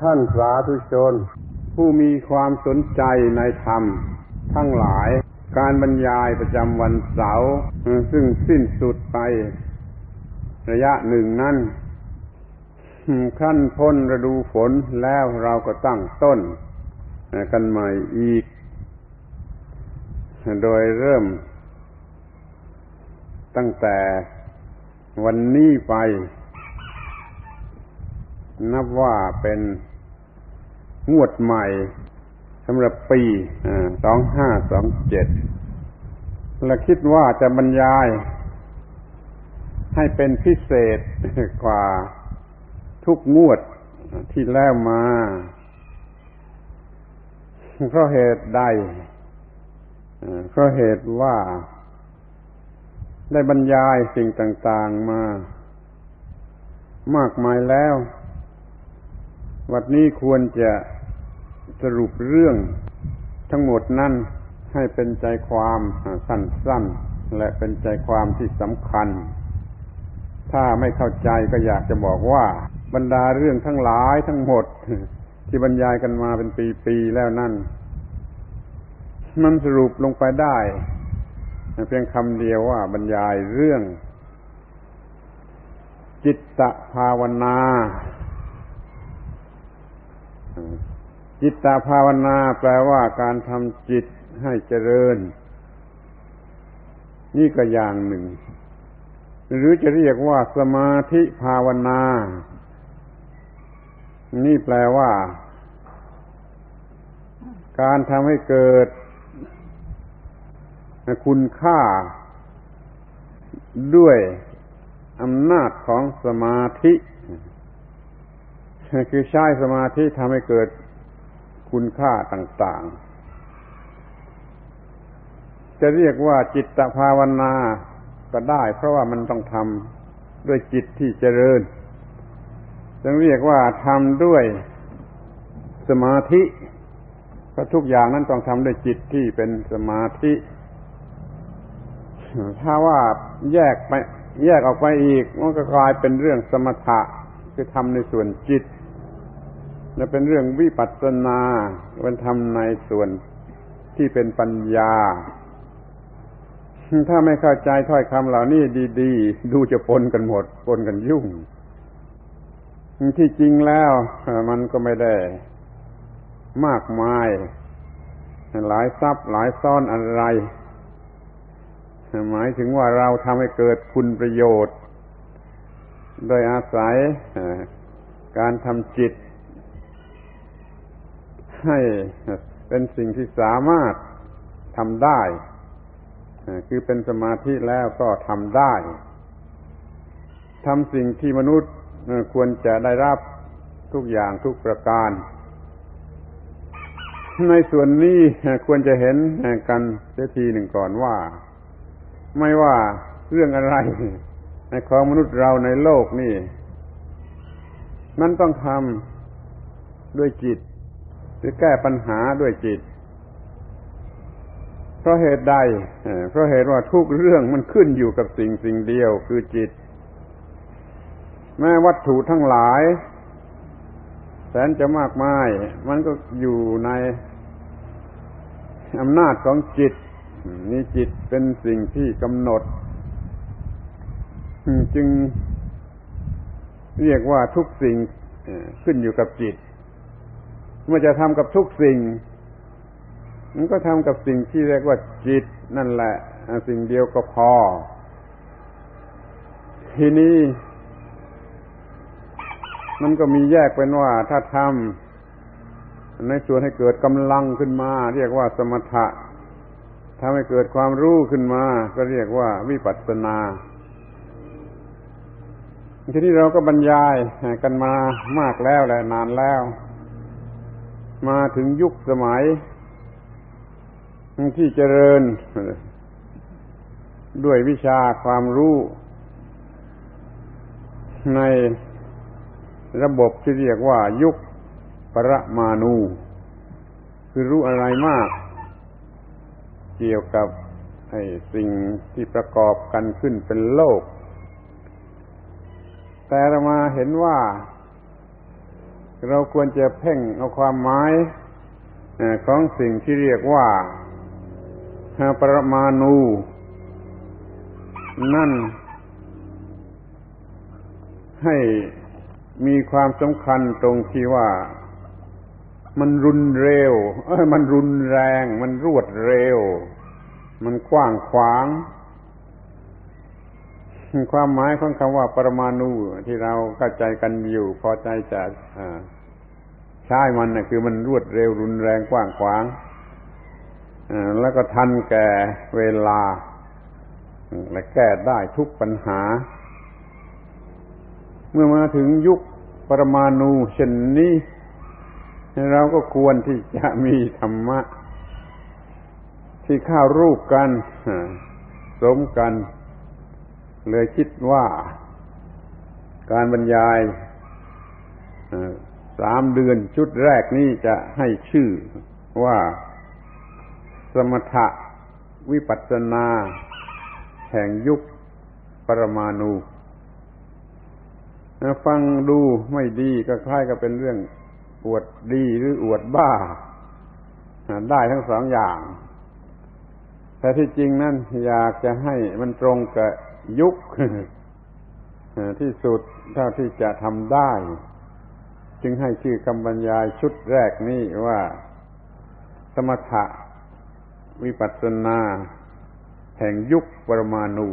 ท่านสาธุชน ผู้มีความสนใจในธรรม ทั้งหลาย การบรรยายประจำวันเสาร์ซึ่งสิ้นสุดไประยะหนึ่งนั้นขั้นพ้นฤดูฝนแล้วเราก็ตั้งต้น กันใหม่อีก โดยเริ่มตั้งแต่วันนี้ไป นับว่าเป็นงวดใหม่สำหรับปีสองห้าสองเจ็ดและคิดว่าจะบรรยาย ให้เป็นพิเศษกว่าทุกงวดที่แล้วมาเพราะเหตุใดเพราะเหตุว่า ได้บรรยายสิ่งต่าง ๆมามากมายแล้ว วันนี้ควรจะสรุปเรื่องทั้งหมดนั้นให้เป็นใจความสั้นๆ และเป็นใจความที่สำคัญ ถ้าไม่เข้าใจก็อยากจะบอกว่า บรรดาเรื่องทั้งหลายทั้งหมด ที่บรรยายกันมาเป็นปีๆแล้วนั่นมันสรุปลงไปได้เพียงคำเดียวว่าบรรยายเรื่อง จิตตภาวนา จิตตาภาวนาแปลว่าการทำจิตให้เจริญ นี่ก็อย่างหนึ่ง หรือจะเรียกว่าสมาธิภาวนา นี่แปลว่า การทำให้เกิด คุณค่า ด้วยอำนาจของสมาธิ คือใช้สมาธิทำให้เกิดคุณค่าต่าง ๆ จะเรียกว่าจิตตภาวนาก็ได้ เพราะว่ามันต้องทำด้วยจิตที่เจริญจึงเรียกว่าทำด้วยสมาธิเพราะทุกอย่างนั้นต้องทำด้วยจิตที่เป็นสมาธิ ถ้าว่าแยกไป แยกออกไปอีก มันก็กลายเป็นเรื่องสมถะคือทำในส่วนจิต และเป็นเรื่องวิปัสสนาเป็นทำในส่วนที่เป็นปัญญา ถ้าไม่เข้าใจถ้อยคำเหล่านี้ดี ๆ ดูจะปนกันหมด ปนกันยุ่ง ที่จริงแล้วมันก็ไม่ได้มากมาย หลายทรัพย์หลายซ่อนอะไร หมายถึงว่าเราทำให้เกิดคุณประโยชน์ โดยอาศัยการทำจิต ให้เป็นสิ่งที่สามารถทำได้ คือเป็นสมาธิแล้วก็ทำได้ทำสิ่งที่มนุษย์ควรจะได้รับทุกอย่างทุกประการ ในส่วนนี้ควรจะเห็นกันเสียทีหนึ่งก่อนว่า ไม่ว่าเรื่องอะไรในของมนุษย์เราในโลกนี่ มันต้องทำด้วยจิต รือแก้ปัญหาด้วยจิต เพราะเหตุใด เพราะเหตุว่าทุกเรื่องมันขึ้นอยู่กับสิ่งสิ่งเดียวคือจิต แม้วัตถุทั้งหลาย แสนจะมากมาย มันก็อยู่ในอำนาจของจิตนี่จิตเป็นสิ่งที่กำหนด จึงเรียกว่าทุกสิ่งขึ้นอยู่กับจิต เมื่อจะทำกับทุกสิ่ง มันก็ทำกับสิ่งที่เรียกว่าจิต นั่นแหละสิ่งเดียวก็พอ ทีนี้มันก็มีแยกเป็นว่าถ้าทำในส่วนให้เกิดกำลังขึ้นมา เรียกว่าสมถะทำให้เกิดความรู้ขึ้นมา ก็เรียกว่าวิปัสสนา ทีนี้เราก็บรรยายกันมามากแล้วแหละนานแล้ว มาถึงยุคสมัย ที่เจริญ ด้วยวิชาความรู้ ในระบบที่เรียกว่ายุคปรมาณูคือรู้อะไรมาก เกี่ยวกับไอ้สิ่งที่ประกอบกันขึ้นเป็นโลก แต่เรามาเห็นว่า เราควรจะเพ่งเอาความหมายของสิ่งที่เรียกว่าปรมาณูนั่น ให้มีความสำคัญตรงที่ว่ามันรุนเร็ว เอ้ยมันรุนแรง มันรวดเร็ว มันกว้างขวาง ความหมายของคำว่าปรมาณูที่เราเข้าใจกันอยู่ พอใจจะใช้มันนะคือมันรวดเร็วรุนแรงกว้างขวางแล้วก็ทันแก่เวลา และแก้ได้ทุกปัญหา เมื่อมาถึงยุคปรมาณูเช่นนี้ เราก็ควรที่จะมีธรรมะ ที่เข้ารูปกัน สมกัน เลยคิดว่าการบรรยายสามเดือนชุดแรกนี้จะให้ชื่อว่าสมถะวิปัสสนา แห่งยุคปรมาณูฟังดูไม่ดีก็คล้ายกับเป็นเรื่องอวดดีหรืออวดบ้า ได้ทั้งสองอย่าง แต่ที่จริงนั่นอยากจะให้มันตรงกับ ยุคที่สุดเท่าที่จะทำได้ จึงให้ชื่อคำบรรยายชุดแรกนี้ว่า สมถะวิปัสสนา แห่งยุคปรมาณู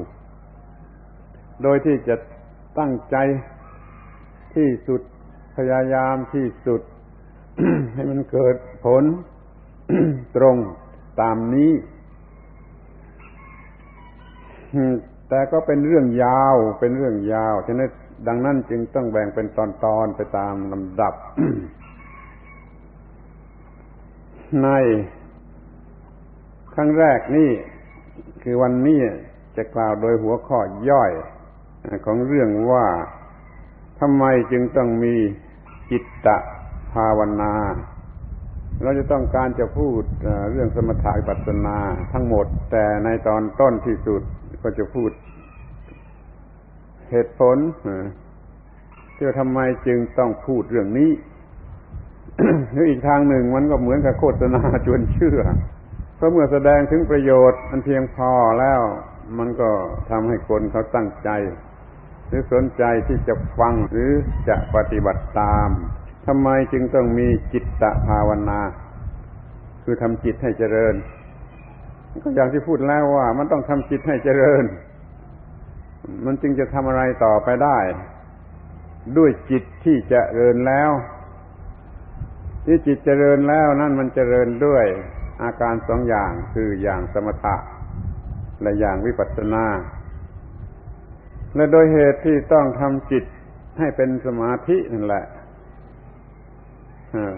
โดยที่จะตั้งใจที่สุดพยายามที่สุด ให้มันเกิดผล ตรงตามนี้ แต่ก็เป็นเรื่องยาวเป็นเรื่องยาวฉะนั้นดังนั้นจึงต้องแบ่งเป็นตอนๆไปตามลำดับ ในครั้งแรกนี่คือวันนี้จะกล่าวโดยหัวข้อย่อยของเรื่องว่าทำไมจึงต้องมีจิตตะภาวนา เราจะต้องการจะพูดเรื่องสมถะปัสนาทั้งหมด แต่ในตอนต้นที่สุดก็จะพูด เหตุผลที่ว่าทำไมจึงต้องพูดเรื่องนี้หรืออีกทางหนึ่งมันก็เหมือนกับโฆษณาชวนเชื่อ เพราะเมื่อแสดงถึงประโยชน์อันเพียงพอแล้ว มันก็ทำให้คนเขาตั้งใจ หรือสนใจที่จะฟังหรือจะปฏิบัติตาม ทำไมจึงต้องมีจิตตภาวนา คือทำจิตให้เจริญ ก็อย่างที่พูดแล้วว่า มันต้องทำจิตให้เจริญ มันจึงจะทำอะไรต่อไปได้ ด้วยจิตที่เจริญแล้ว ที่จิตเจริญแล้วนั่นมันเจริญด้วยอาการสองอย่างคืออย่างสมถะและอย่างวิปัสสนา และโดยเหตุที่ต้องทำจิตให้เป็นสมาธินั่นแหละ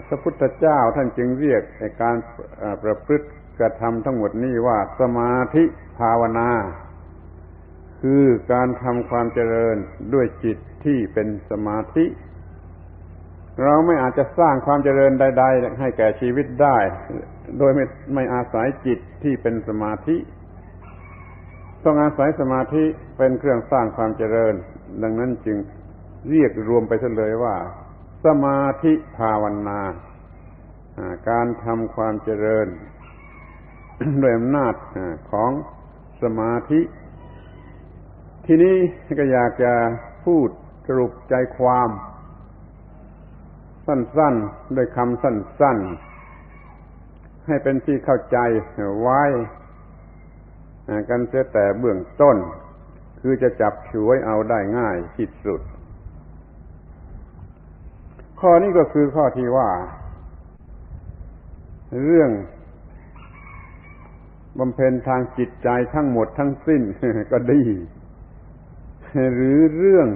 พระพุทธเจ้าท่านจึงเรียกการประพฤติกระทำทั้งหมดนี้ว่าสมาธิภาวนา คือการทำความเจริญด้วยจิตที่เป็นสมาธิ เราไม่อาจจะสร้างความเจริญใด ๆ ให้แก่ชีวิตได้ โดยไม่ไม่อาศัยจิตที่เป็นสมาธิ ต้องอาศัยสมาธิเป็นเครื่องสร้างความเจริญ ดังนั้นจึงเรียกรวมไปเฉลยว่า สมาธิภาวนาการทำความเจริญด้วยอำนาจของสมาธิ ทีนี้ก็อยากจะพูดสรุปใจความ สั้นๆด้วยคำสั้น ๆ ให้เป็นที่เข้าใจไว้กันเสียแต่เบื้องต้น คือจะจับฉวยเอาได้ง่ายที่สุด ข้อนี้ก็คือข้อที่ว่า เรื่องบำเพ็ญทางจิตใจทั้งหมดทั้งสิ้นก็ดี หรือเรื่อง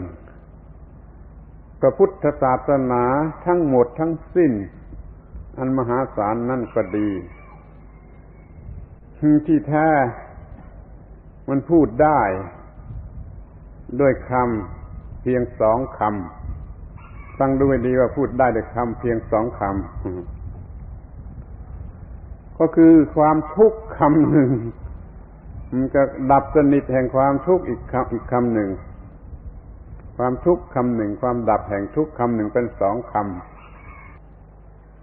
พระพุทธศาสนาทั้งหมดทั้งสิ้น อันมหาศาลนั่นก็ดี ที่แท้มันพูดได้ ด้วยคำเพียงสองคำ ฟังดูให้ดีว่าพูดได้ด้วยคำเพียงสองคำก็คือความทุกข์คำหนึ่งมันจะดับสนิทแห่งความทุกข์อีกคำอีกคำหนึ่ง ความทุกข์คำหนึ่ง ความดับแห่งทุกข์คำหนึ่งเป็นสองค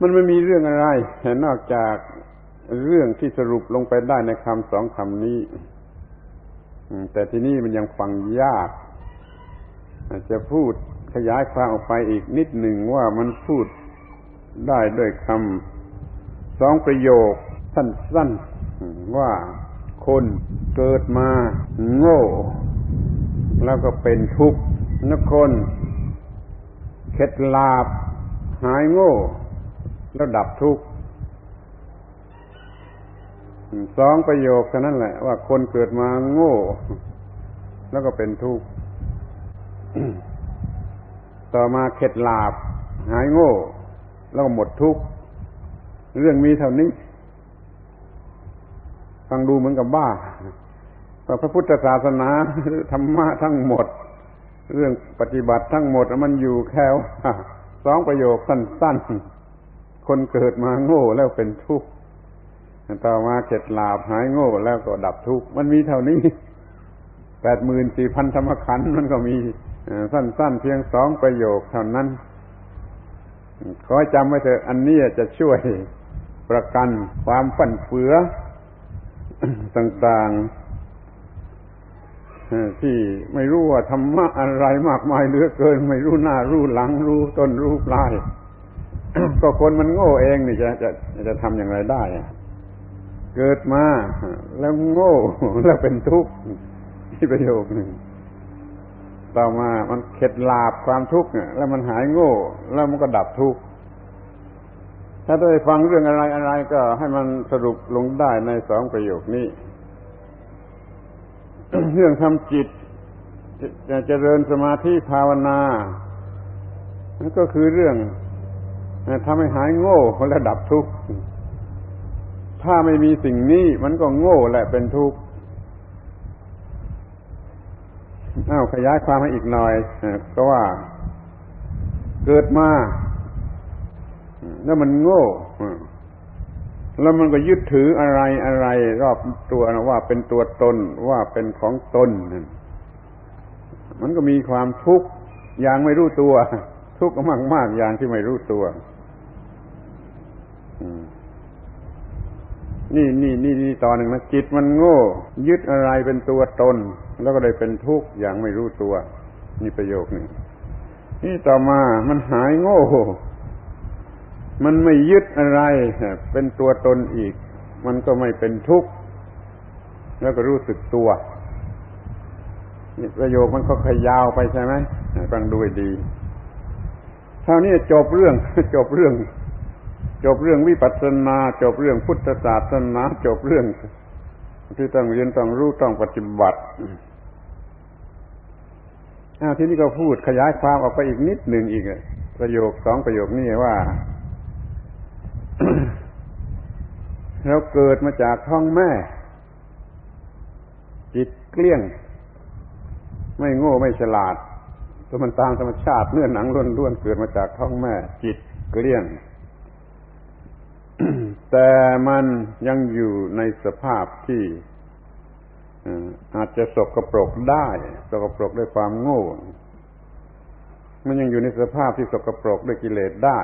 มันไม่มีเรื่องอะไรนอกจากเรื่องที่สรุปลงไปได้ในคำสองคำนี้แต่ที่นี่มันยังฟังยาก อาจจะพูด ขยายความออกไปอีกนิดหนึ่งว่ามันพูดได้ด้วยคำสองประโยค สั้นๆว่าคนเกิดมาโง่ แล้วก็เป็นทุกข์นักคนเข็ดลาบ หายโง่ แล้วดับทุกข์สองประโยคเท่านั้นแหละว่าคนเกิดมาโง่ แล้วก็เป็นทุกข์ ต่อมาเข็ดลาบ หายโง่ แล้วก็หมดทุกข์เรื่องมีเท่านี้ ฟังดูเหมือนกับบ้าพระพุทธศาสนาธรรมะทั้งหมด เรื่องปฏิบัติทั้งหมดมันอยู่แค่สองประโยคสั้นๆ คนเกิดมาโง่แล้วเป็นทุกข์ต่อมาเข็ดลาบหายโง่แล้วก็ดับทุกข์มันมีเท่านี้แปดหมื่นสี่พันธรรมขันธ์มันก็มี สั้นๆเพียงสองประโยคเท่านั้น ขอจำไว้เถอะอันนี้จะช่วยประกันความฝันเฟือต่างๆที่ไม่รู้ว่าธรรมะอะไรมากมายเหลือเกิน ไม่รู้หน้ารู้หลังรู้ต้นรู้ปลาย ก็คนมันโง่เองนี่จะจะจะทำอย่างไรได้ เกิดมาแล้วโง่แล้วเป็นทุกข์ที่ประโยคหนึ่ง ต่อมามันเข็ดลาบความทุกข์เนี่ยแล้วมันหายโง่ แล้วมันก็ดับทุกข์ถ้าได้ฟังเรื่องอะไรอะไรก็ให้มันสรุปลงได้ในสองประโยคนี้ เรื่องทำจิตจะเจริญสมาธิภาวนานั่นก็คือเรื่องทำให้หายโง่และดับทุกข์ถ้าไม่มีสิ่งนี้มันก็โง่และเป็นทุกข์ อ้าวขยายความให้อีกหน่อยก็ว่าเกิดมาแล้วมันโง่แล้วมันก็ยึดถืออะไรอะไร รอบตัวว่าเป็นตัวตนว่าเป็นของตนมันก็มีความทุกข์อย่างไม่รู้ตัว ทุกข์มากมากอย่างที่ไม่รู้ตัว นี่นี่นี่นี่ตอนหนึ่งนะจิตมันโง่ ยึดอะไรเป็นตัวตน แล้วก็ได้เป็นทุกข์อย่างไม่รู้ตัว นี่ประโยคหนึ่งนี่ต่อมามันหายโง่ มันไม่ยึดอะไรเป็นตัวตนอีก มันก็ไม่เป็นทุกข์แล้วก็รู้สึกตัวนี่ประโยคมันก็ขยาวไปใช่ไหมฟังดูดีเท่านี้จบเรื่องจบเรื่อง จบเรื่องวิปัสสนา จบเรื่องพุทธศาสนา จบเรื่องที่ต้องเรียนต้องรู้ต้องปฏิบัติอาทีนี่ก็พูดขยายความออกไปอีกนิดหนึ่งอีกประโยคสองประโยคนี้ว่า เราเกิดมาจากท้องแม่ จิตเกลี้ยง ไม่โง่ไม่ฉลาดตัวมันตามธรรมชาติเนื้อหนังล้วนๆเกิดมาจากท้องแม่ จิตเกลี้ยง แต่มันยังอยู่ในสภาพที่อาจจะสกปรกได้สกปรกด้วยความโง่ มันยังอยู่ในสภาพที่สกปรกด้วยกิเลสได้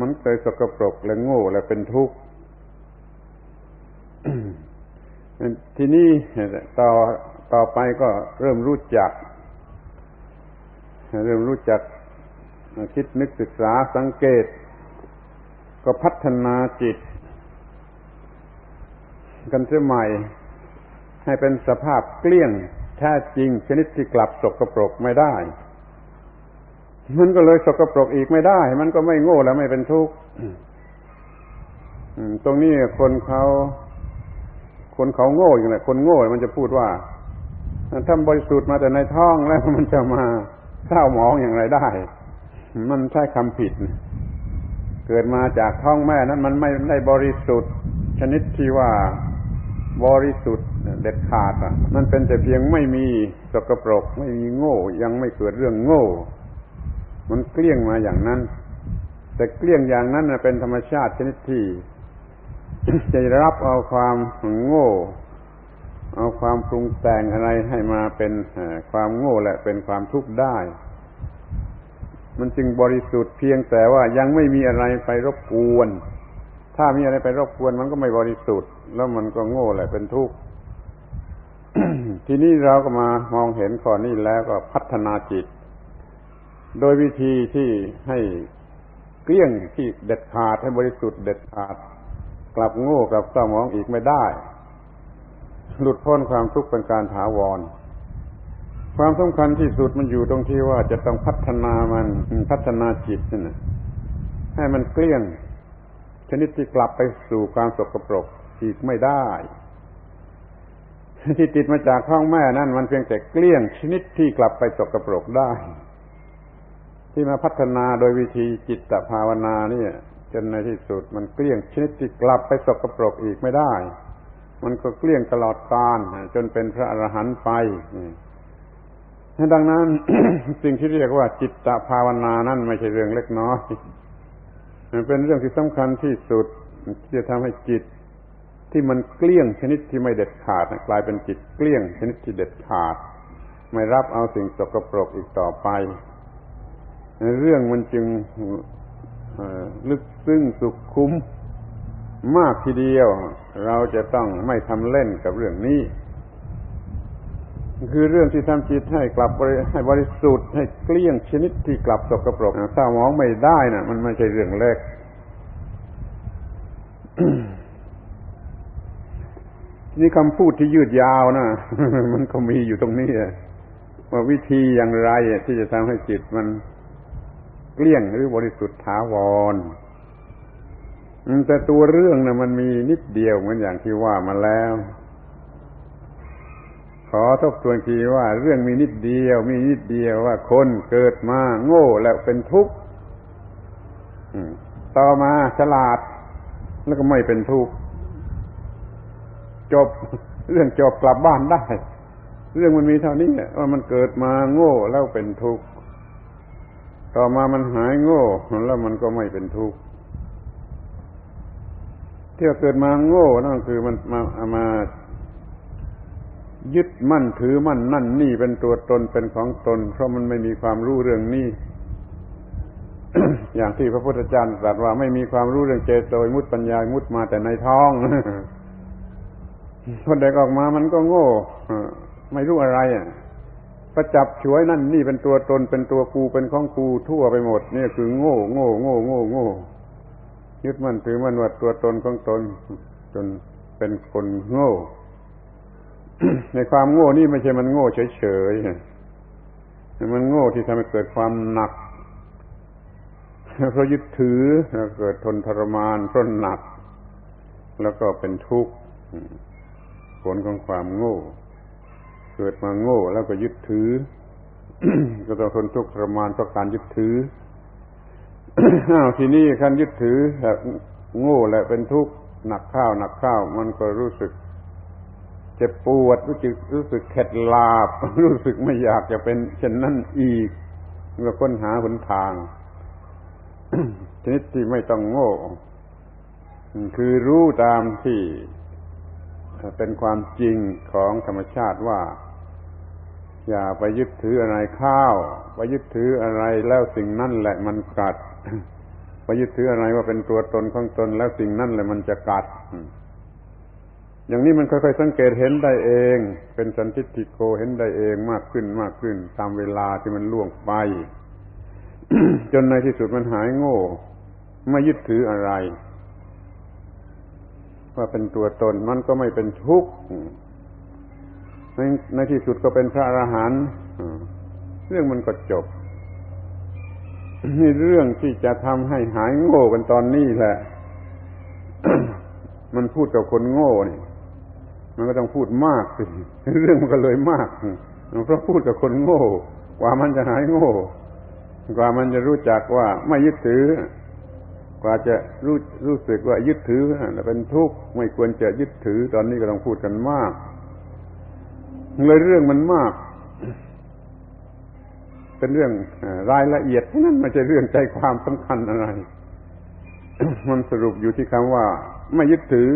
มันเคยสกปรกและโง่และเป็นทุกข์ทีนี้ต่อต่อไปก็เริ่มรู้จัก เริ่มรู้จักคิดนึกศึกษาสังเกต ก็พัฒนาจิต กันเสียใหม่ ให้เป็นสภาพเกลี้ยงแท้จริง ชนิดที่กลับสกปรกไม่ได้ มันก็เลยสกปรกอีกไม่ได้ มันก็ไม่โง่แล้วไม่เป็นทุกข์ตรงนี้คนเขาคนเขาโง่อย่างไรคนโง่มันจะพูดว่าถ้าบริสุทธิ์มาแต่ในท้องแล้วมันจะมาเศร้าหมองอย่างไรได้ มันใช้คำผิด เกิดมาจากท้องแม่นั้นมันไม่ได้บริสุทธิ์ ชนิดที่ว่า บริสุทธิ์เด็ดขาดอะ มันเป็นแต่เพียงไม่มีสกปรก ไม่มีโง่ ยังไม่เกิดเรื่องโง่ มันเกลี้ยงมาอย่างนั้น แต่เกลี้ยงอย่างนั้นเป็นธรรมชาติชนิดที่จะรับเอาความโง่ เอาความปรุงแต่งอะไรให้มาเป็นความโง่และเป็นความทุกข์ได้ มันจึงบริสุทธิ์เพียงแต่ว่ายังไม่มีอะไรไปรบกวน ถ้ามีอะไรไปรบกวนมันก็ไม่บริสุทธิ์ แล้วมันก็โง่แหละเป็นทุกข์ทีนี้เราก็มามองเห็นข้อนี้แล้วก็พัฒนาจิต โดยวิธีที่ให้เกลี้ยงที่เด็ดขาดให้บริสุทธิ์เด็ดขาด กลับโง่กลับเศร้ามองอีกไม่ได้ หลุดพ้นความทุกข์เป็นการถาวร ความสำคัญที่สุดมันอยู่ตรงที่ว่าจะต้องพัฒนามันพัฒนาจิตนี่นะให้มันเกลี้ยง ชนิดที่กลับไปสู่ความสกปรก อีกไม่ได้ที่ติดมาจากท้องแม่นั่นมันเพียงแต่เกลี้ยงชนิดที่กลับไปสกรปรกได้ ที่มาพัฒนาโดยวิธีจิตภาวนาเนี่ยจนในที่สุด มันเกลี้ยงชนิดที่กลับไปสกรปรกอีกไม่ได้ มันก็เกลี้ยงตลอดกาลจนเป็นพระอรหันต์ไปดังนั้น สิ่งที่เรียกว่าจิตตภาวนานั่นไม่ใช่เรื่องเล็กน้อยมันเป็นเรื่องที่สำคัญที่สุดที่จะทำให้จิต ที่มันเกลี้ยงชนิดที่ไม่เด็ดขาดกลายเป็นจิตเกลี้ยงชนิดที่เด็ดขาด ไม่รับเอาสิ่งสกปรกอีกต่อไป เรื่องมันจึงลึกซึ้งสุขคุ้มมากทีเดียว เราจะต้องไม่ทำเล่นกับเรื่องนี้ คือเรื่องที่ทำจิตให้กลับให้บริสุทธิ์ให้เกลี้ยงชนิดที่กลับสกปรกถ้ามองไม่ได้นะ่ะ มันไม่ใช่เรื่องเล็ก นี่คำพูดที่ยืดยาวนะมันก็มีอยู่ตรงนี้ว่าวิธีอย่างไรที่จะทำให้จิตมันเกลี้ยงหรือบริสุทธิ์ถาวรแต่ตัวเรื่องนะมันมีนิดเดียวเหมือนอย่างที่ว่ามาแล้ว ขอทบทวนทีว่า เรื่องมีนิดเดียว มีนิดเดียวว่าคนเกิดมาโง่แล้วเป็นทุกข์ต่อมาฉลาดแล้วก็ไม่เป็นทุกข์ จบ เรื่องจบกลับบ้านได้ เรื่องมันมีเท่านี้ว่ามันเกิดมาโง่แล้วเป็นทุกข์ต่อมามันหายโง่แล้วมันก็ไม่เป็นทุกข์ที่เกิดมาโง่นั่นคือมันมามายึดมั่นถือมั่นนั่นนี่เป็นตัวตนเป็นของตน เพราะมันไม่มีความรู้เรื่องนี้อย่างที่พระพุทธเจ้าตรัสว่าไม่มีความรู้เรื่องเจโตมุตปัญญามุตมาแต่ในท้อง พอเด็กออกมามันก็โง่ไม่รู้อะไรอะประจับฉวยนั่นนี่เป็นตัวตนเป็นตัวกูเป็นของกูทั่วไปหมดนี่คือโง่โง่โง่โง่โง่ยึดมั่นถือมั่นว่าตัวตนของตน จนเป็นคนโง่ ในความโง่นี่ไม่ใช่มันโง่เฉยๆมันโง่ที่ทำให้เกิดความหนักเพราะยึดถือแล้วเกิดทนทรมานเพราะหนัก แล้วก็เป็นทุกข์ ผลของความโง่ เกิดมาโง่แล้วก็ยึดถือ ก็ต้องทนทุกข์ทรมานเพราะการยึดถืออ้าวทีนี้การยึดถือแบบโง่แหละเป็นทุกข์หนักข้าวหนักข้าว มันก็รู้สึกเจ็บปวดรู้สึกรู้สึกเข็ดลาบ รู้สึกไม่อยากจะเป็นเช่นนั้นอีกเมื่อค้นหาหนทาง ชนิดที่ไม่ต้องโง่ คือรู้ตามที่ เป็นความจริงของธรรมชาติว่า อย่าไปยึดถืออะไรข้าว ไปยึดถืออะไรแล้วสิ่งนั่นแหละมันกัด ไปยึดถืออะไรว่าเป็นตัวตนของตนแล้วสิ่งนั่นแหละมันจะกัด อย่างนี้มันค่อยๆสังเกตเห็นได้เอง เป็นสันติติโกเห็นได้เองมากขึ้นมากขึ้น ตามเวลาที่มันล่วงไป จนในที่สุดมันหายโง่ ไม่ยึดถืออะไร ว่าเป็นตัวตนมันก็ไม่เป็นทุกข์ในในที่สุดก็เป็นพระอรหันต์เรื่องมันก็จบนี่เรื่องที่จะทำให้หายโง่กันตอนนี้แหละ มันพูดกับคนโง่นี่มันก็ต้องพูดมากสิเรื่องมันก็เลยมากเพราะพูดกับคนโง่ กว่ามันจะหายโง่ กว่ามันจะรู้จักว่าไม่ยึดถือ กว่าจะรู้รู้สึกว่ายึดถือเป็นทุกข์ไม่ควรจะยึดถือตอนนี้ก็ต้องพูดกันมาก เลยเรื่องมันมาก เป็นเรื่องรายละเอียดนั้นไม่ใช่เรื่องใจความสำคัญอะไร มันสรุปอยู่ที่คำว่า ไม่ยึดถือ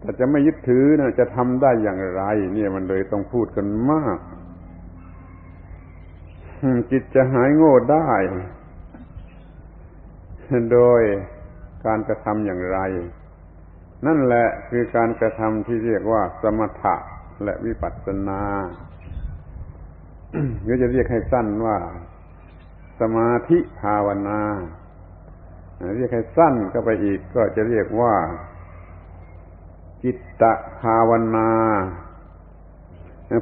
แต่จะไม่ยึดถือนะจะทำได้อย่างไร เนี่ยมันเลยต้องพูดกันมากจิตจะหายโง่ได้ โดยการกระทำอย่างไร นั่นแหละคือการกระทำที่เรียกว่า สมถะและวิปัสสนาหรือจะเรียกให้สั้นว่า สมาธิภาวนา เรียกให้สั้นก็ไปอีกก็จะเรียกว่า จิตตภาวนา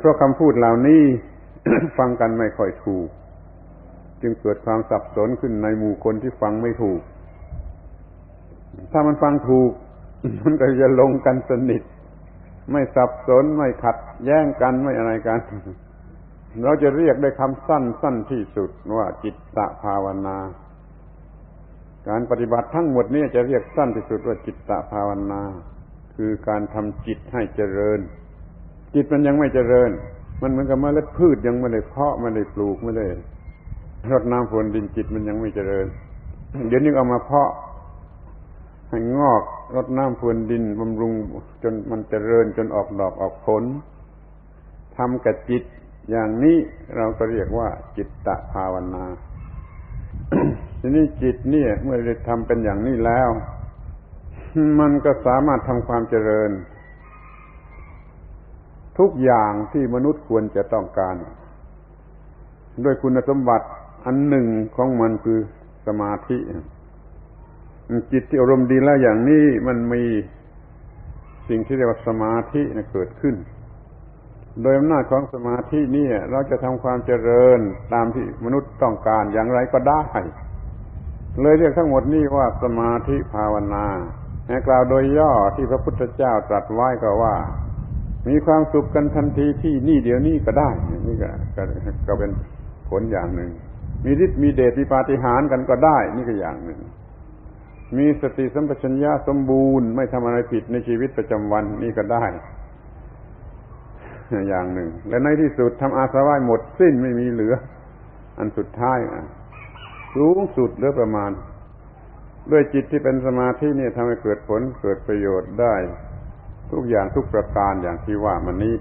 เพราะคำพูดเหล่านี้ฟังกันไม่ค่อยถูก จึงเกิดความสับสนขึ้นในหมู่คนที่ฟังไม่ถูก ถ้ามันฟังถูก มันก็จะลงกันสนิท ไม่สับสนไม่ขัด แย้งกันไม่อะไรกัน เราจะเรียกได้คำสั้นสั้นที่สุดว่าจิตตภาวนา การปฏิบัติทั้งหมดนี้จะเรียกสั้นที่สุดว่าจิตตภาวนา คือการทำจิตให้เจริญ จิตมันยังไม่เจริญ มันเหมือนกับเมล็ดพืชยังไม่ได้เพาะไม่ได้ปลูกไม่ได้ รดน้ำฝนดินจิตมันยังไม่เจริญ เดี๋ยวนี้เอามาเพาะให้งอกรดน้ำฝนดินบำรุงจนมันเจริญจนออกดอกออกผลทำกับจิตอย่างนี้เราก็เรียกว่า จิตตะภาวนา ทีนี้จิตเนี่ย เมื่อได้ทำเป็นอย่างนี้แล้ว มันก็สามารถทำความเจริญ ทุกอย่างที่มนุษย์ควรจะต้องการ ด้วยคุณสมบัติ อันหนึ่งของมันคือสมาธิจิตที่อารมณ์ดีแล้วอย่างนี้มันมีสิ่งที่เรียกว่าสมาธินะเกิดขึ้น โดยอำนาจของสมาธินี่เราจะทำความเจริญตามที่มนุษย์ต้องการอย่างไรก็ได้ เลยเรียกทั้งหมดนี่ว่าสมาธิภาวนาให้กล่าวโดยย่อที่พระพุทธเจ้าตรัสไว้ก็ว่า มีความสุขกันทันทีที่นี่เดี๋ยวนี้ก็ได้ นี่ก็ก็เป็นผลอย่างหนึ่ง มีฤทธิ์มีเดชมีปาฏิหาริย์กันก็ได้ นี่ก็อย่างหนึ่ง มีสติสัมปชัญญะสมบูรณ์ ไม่ทำอะไรผิดในชีวิตประจำวันนี่ก็ได้ อย่างหนึ่ง และในที่สุดทำอาสวะหมดสิ้นไม่มีเหลือ อันสุดท้ายสูงสุดเหลือประมาณ ด้วยจิตที่เป็นสมาธินี่ทำให้เกิดผลเกิดประโยชน์ได้ ทุกอย่างทุกประการอย่างที่ว่ามันนี้